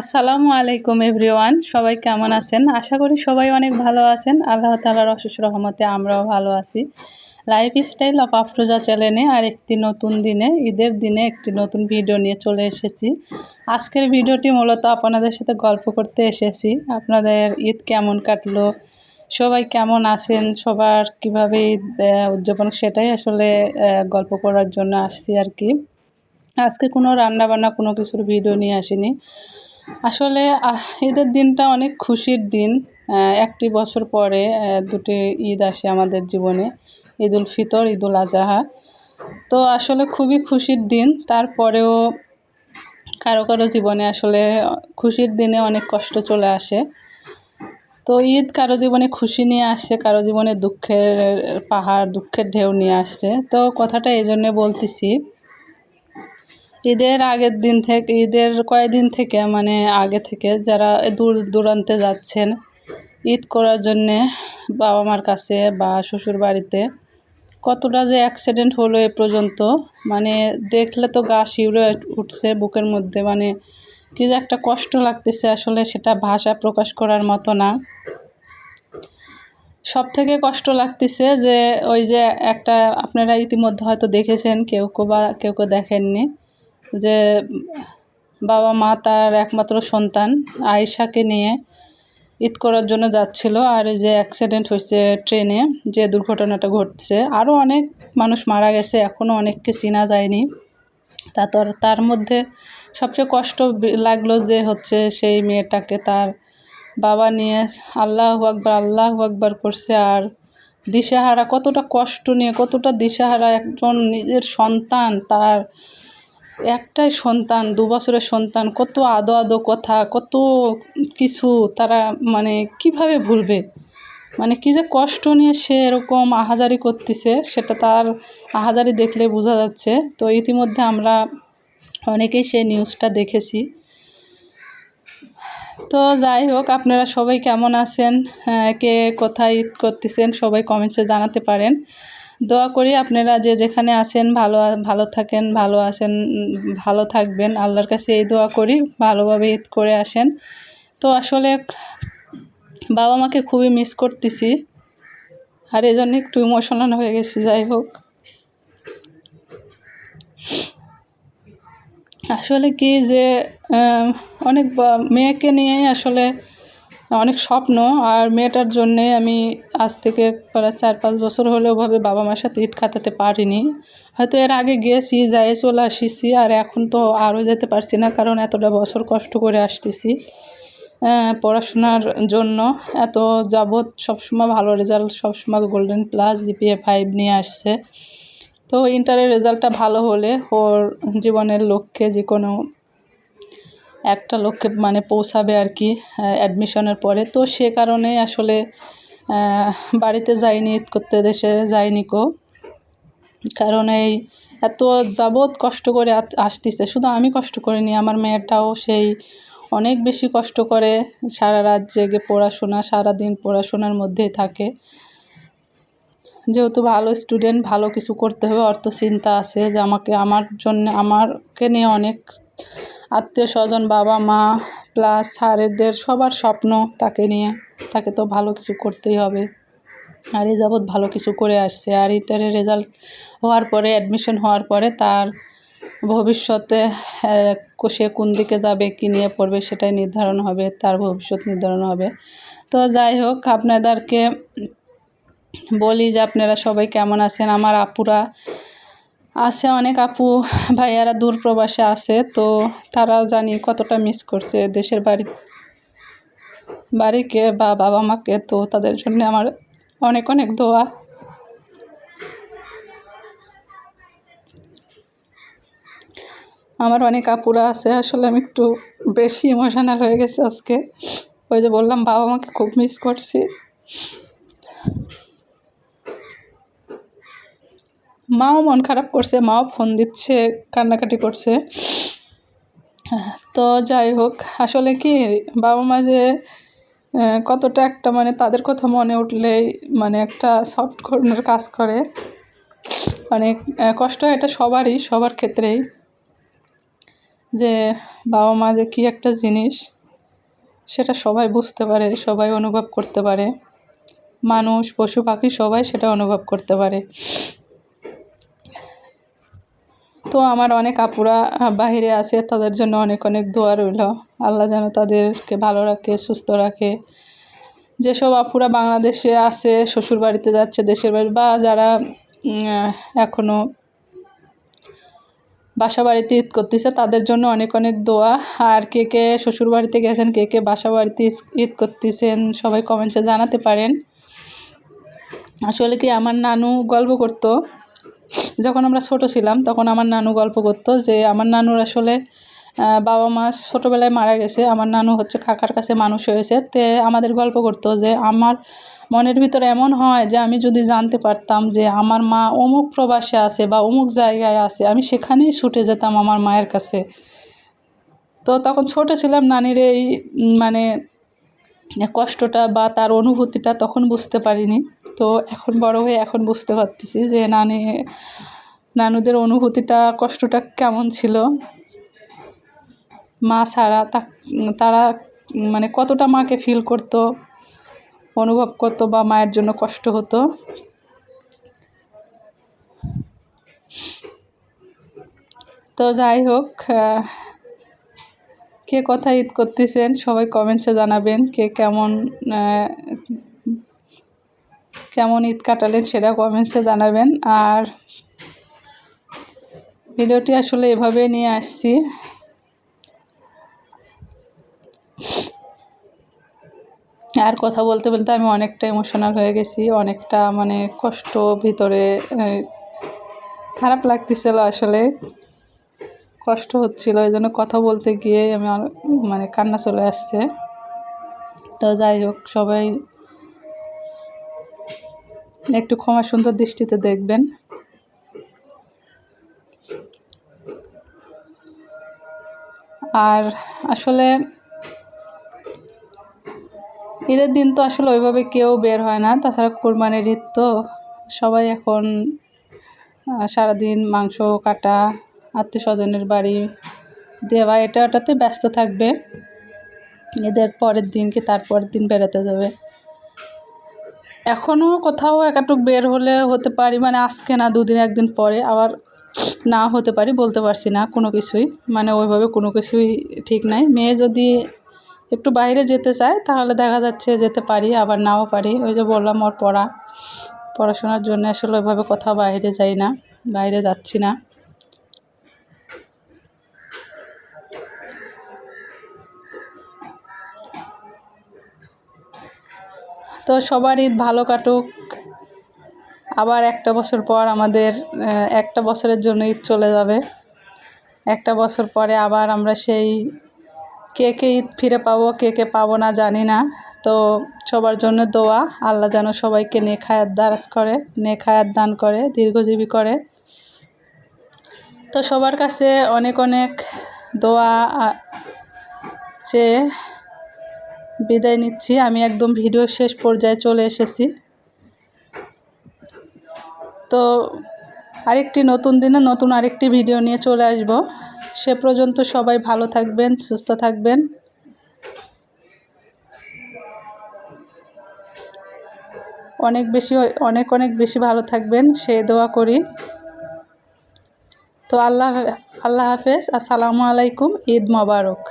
আসসালামু আলাইকুম এভরিওয়ান, সবাই কেমন আছেন? আশা করি সবাই অনেক ভালো আছেন। আল্লাহ তালার অশেষ রহমতে আমরাও ভালো আছি। লাইফ স্টাইল অফ আফরোজা চ্যানেলে আর একটি নতুন দিনে, ঈদের দিনে একটি নতুন ভিডিও নিয়ে চলে এসেছি। আজকের ভিডিওটি মূলত আপনাদের সাথে গল্প করতে এসেছি। আপনাদের ঈদ কেমন কাটলো? সবাই কেমন আছেন? সবার কীভাবে ঈদ উদযাপন? সেটাই আসলে গল্প করার জন্য আসছি আর কি। আজকে কোনো রান্না বান্না কোনো কিছুর ভিডিও নিয়ে আসিনি। আসলে ঈদের দিনটা অনেক খুশির দিন। একটি বছর পরে দুটি ঈদ আসে আমাদের জীবনে। ঈদ উল ফিতর, ঈদ উল আজহা। তো আসলে খুবই খুশির দিন। তারপরেও কারও কারও জীবনে আসলে খুশির দিনে অনেক কষ্ট চলে আসে। তো ঈদ কারও জীবনে খুশি নিয়ে আসছে কারও জীবনে দুঃখের পাহাড়, দুঃখের ঢেউ নিয়ে আসছে তো কথাটা এই জন্যে বলতেছি ঈদের আগের দিন থেকে, ঈদের কয়েকদিন থেকে মানে আগে থেকে যারা দূর দূরান্তে যাচ্ছেন, ঈদ করার জন্যে বাবা মার কাছে বা শ্বশুর বাড়িতে কতটা যে অ্যাক্সিডেন্ট হলো এ পর্যন্ত মানে দেখলে তো গা শিউরে উঠছে বুকের মধ্যে মানে কি যে একটা কষ্ট লাগতেছে আসলে সেটা ভাষা প্রকাশ করার মতো না। সব থেকে কষ্ট লাগতেছে যে ওই যে একটা আপনারা ইতিমধ্যে হয়তো দেখেছেন, কেউ কেউ বা কেউ কেউ দেখেননি। যে বাবা মা তার একমাত্র সন্তান আয়েশাকে নিয়ে ঈদ করার জন্য যাচ্ছিল আর যে অ্যাক্সিডেন্ট হয়েছে ট্রেনে যে দুর্ঘটনাটা ঘটছে আরও অনেক মানুষ মারা গেছে এখনও অনেককে চেনা যায়নি। তা তোর, তার মধ্যে সবচেয়ে কষ্ট লাগল যে হচ্ছে সেই মেয়েটাকে তার বাবা নিয়ে আল্লাহ আকবার আল্লাহ আকবার করছে আর দিশেহারা কতটা কষ্ট নিয়ে, কতটা দিশেহারা একজন নিজের সন্তান তার একটাই সন্তান দু বছরের সন্তান কত আদো আদো কথা কত কিছু তারা মানে কীভাবে ভুলবে? মানে কি যে কষ্ট নিয়ে সে এরকম আহাজারি করতেছে সেটা তার আহাজারি দেখলে বোঝা যাচ্ছে। তো ইতিমধ্যে আমরা অনেকেই সে নিউজটা দেখেছি। তো যাই হোক আপনারা সবাই কেমন আছেন? হ্যাঁ, কে কোথায় করতেছেন? সবাই কমেন্টসে জানাতে পারেন। দোয়া করি আপনারা যে যেখানে আছেন, ভালো ভালো থাকেন, ভালো আছেন ভালো থাকবেন। আল্লাহর কাছে এই দোয়া করি, ভালোভাবে ঈদ করে আসেন। তো আসলে বাবা মাকে খুবই মিস করতেছি। আর এই জন্য একটু ইমোশনাল হয়ে গেছি, যাই হোক। আসলে কি যে অনেক মেয়েকে নিয়েই আসলে অনেক স্বপ্ন আর মেয়েটার জন্যে আমি আজ থেকে প্রায় চার পাঁচ বছর হলেও ভাবে বাবা মার সাথে ঈদ কাটাতে পারিনি। হয়তো এর আগে গিয়েছি, যাই, চলে আসিছি আর এখন তো আরও যেতে পারছি না কারণ এতটা বছর কষ্ট করে আসতেছি। পড়াশোনার জন্য এত যাবৎ সবসময় ভালো রেজাল্ট, সবসময় গোল্ডেন প্লাস জিপিএ ফাইভ নিয়ে আসছে। তো ইন্টারের রেজাল্টটা ভালো হলে ওর জীবনের লক্ষ্যে যে কোনো একটা লক্ষ্যে মানে পৌঁছাবে আর কি অ্যাডমিশনের পরে। তো সে কারণে আসলে বাড়িতে যাইনি ঈদ করতে দেশে যাইনি কো। কারণ এই এত যাবৎ কষ্ট করে আসতেছে। শুধু আমি কষ্ট করিনি, আমার মেয়েটাও সেই অনেক বেশি কষ্ট করে সারা রাত জেগে পড়াশোনা সারা দিন পড়াশোনার মধ্যেই থাকে। যেহেতু ভালো স্টুডেন্ট ভালো কিছু করতে হবে, অর্থ চিন্তা আছে যে আমাকে, আমার জন্য, আমারকে নিয়ে অনেক আত্মীয় স্বজন, বাবা মা প্লাস স্যারেদের সবার স্বপ্ন তাকে নিয়ে। তাকে তো ভালো কিছু করতেই হবে। আর এই যাবৎ ভালো কিছু করে আসছে। আর এটার রেজাল্ট হওয়ার পরে অ্যাডমিশন হওয়ার পরে তার ভবিষ্যতে সে কোন দিকে যাবে, কী নিয়ে পড়বে সেটাই নির্ধারণ হবে, তার ভবিষ্যৎ নির্ধারণ হবে। তো যাই হোক, আপনাদেরকে বলি যে আপনারা সবাই কেমন আছেন? আমার আপুরা আছে অনেক আপু, ভাইয়ারা দূর প্রবাসে আছে, তো তারা জানি কতটা মিস করছে দেশের বাড়ি, বাড়িকে বা বাবা মাকে, তো তাদের জন্য আমার অনেক অনেক দোয়া। আমার অনেক আপুরা আছে, আসলে আমি একটু বেশি ইমোশনাল হয়ে গেছে আজকে। ওই যে বললাম, বাবা মাকে খুব মিস করছি। মাও মন খারাপ করছে, মাও ফোন দিচ্ছে, কান্নাকাটি করছে। তো যাই হোক, আসলে কি বাবা মা যে কতটা একটা মানে তাদের কথা মনে উঠলেই মানে একটা সফট কর্নার কাজ করে। অনেক কষ্ট হয় এটা সবারই, সবার ক্ষেত্রেই। যে বাবা মা যে কী একটা জিনিস, সেটা সবাই বুঝতে পারে, সবাই অনুভব করতে পারে। মানুষ, পশু পাখি সবাই সেটা অনুভব করতে পারে। তো আমার অনেক আপুরা বাইরে আছে, তাদের জন্য অনেক অনেক দোয়া রইল। আল্লাহ যেন তাদেরকে ভালো রাখে, সুস্থ রাখে। যেসব আপুরা বাংলাদেশে আছে শ্বশুর বাড়িতে যাচ্ছে, দেশের বাড়ি বা যারা এখনও বাসা বাড়িতে ঈদ করতেছে, তাদের জন্য অনেক অনেক দোয়া। আর কে কে শ্বশুর বাড়িতে গেছেন, কে কে বাসা বাড়িতে ঈদ করতেছেন, সবাই কমেন্টসে জানাতে পারেন। আসলে কি আমার নানু গল্প করতো? যখন আমরা ছোট ছিলাম, তখন আমার নানু গল্প করতো যে, আমার নানুর আসলে বাবা মা ছোটোবেলায় মারা গেছে, আমার নানু হচ্ছে কাকার কাছে মানুষ হয়েছে। তে আমাদের গল্প করতো যে, আমার মনের ভিতরে এমন হয় যে, আমি যদি জানতে পারতাম যে, আমার মা অমুক প্রবাসে আছে বা অমুক জায়গায় আছে, আমি সেখানেই ছুটে যেতাম আমার মায়ের কাছে। তো তখন ছোট ছিলাম, নানির এই মানে কষ্টটা বা তার অনুভূতিটা তখন বুঝতে পারিনি। তো এখন বড় হয়ে এখন বুঝতে পারতেছি যে নানি, নানুদের অনুভূতিটা, কষ্টটা কেমন ছিল। মা ছাড়া তারা মানে কতটা মাকে ফিল করতো, অনুভব করতো বা মায়ের জন্য কষ্ট হতো। তো যাই হোক কে কথা ঈদ করতেছেন সবাই কমেন্টসে জানাবেন, কে কেমন কেমন ঈদ কাটালেন সেটা কমেন্টসে জানাবেন। আর ভিডিওটি আসলে এভাবে নিয়ে আসছি। আর কথা বলতে বলতে আমি অনেকটা ইমোশনাল হয়ে গেছি, অনেকটা মানে কষ্ট ভিতরে খারাপ লাগতেছিল আসলে। কষ্ট হচ্ছিল এই জন্য কথা বলতে গিয়ে আমি মানে কান্না চলে আসছে। তো যাই হোক, সবাই একটু ক্ষমা সুন্দর দৃষ্টিতে দেখবেন। আর আসলে ঈদের দিন তো আসলে ওইভাবে কেউ বের হয় না, তাছাড়া কোরবানির ঈদ তো সবাই এখন সারাদিন মাংস, কাটা আত্মীয় স্বজনের বাড়ি দেওয়া, এটা ওটাতে ব্যস্ত থাকবে। ঈদের পরের দিন কি তারপরের দিন বেড়াতে যাবে। এখনও কোথাও একাটুক বের হলে হতে পারি মানে আজকে না, দুদিন, একদিন পরে আবার না হতে পারি, বলতে পারছি না কোনো কিছুই। মানে ওইভাবে কোনো কিছুই ঠিক নাই। মেয়ে যদি একটু বাইরে যেতে চায়, তাহলে দেখা যাচ্ছে যেতে পারি, আবার নাও পারি। ওই যে বললাম, ওর পড়া, পড়াশোনার জন্য আসলে ওইভাবে কোথাও বাইরে যাই না, বাইরে যাচ্ছি না। তো সবার ঈদ ভালো কাটুক। আবার একটা বছর পর আমাদের একটা বছরের জন্য ঈদ চলে যাবে। একটা বছর পরে আবার আমরা সেই কে কে ঈদ ফিরে পাবো, কে কে পাবো না জানি না। তো সবার জন্য দোয়া, আল্লাহ যেন সবাইকে নেখায়াত দারাজ করে নেখায়াত দান করে, দীর্ঘজীবী করে। তো সবার কাছে অনেক অনেক দোয়া চেয়ে বিদায় নিচ্ছি। আমি একদম ভিডিও শেষ পর্যায়ে চলে এসেছি। তো আরেকটি নতুন দিনে নতুন আরেকটি ভিডিও নিয়ে চলে আসব। সে পর্যন্ত সবাই ভালো থাকবেন, সুস্থ থাকবেন। অনেক বেশি, অনেক অনেক বেশি ভালো থাকবেন। সে দোয়া করি। তো আল্লাহ আল্লাহ হাফেজ। আসসালামু আলাইকুম। ঈদ মোবারক।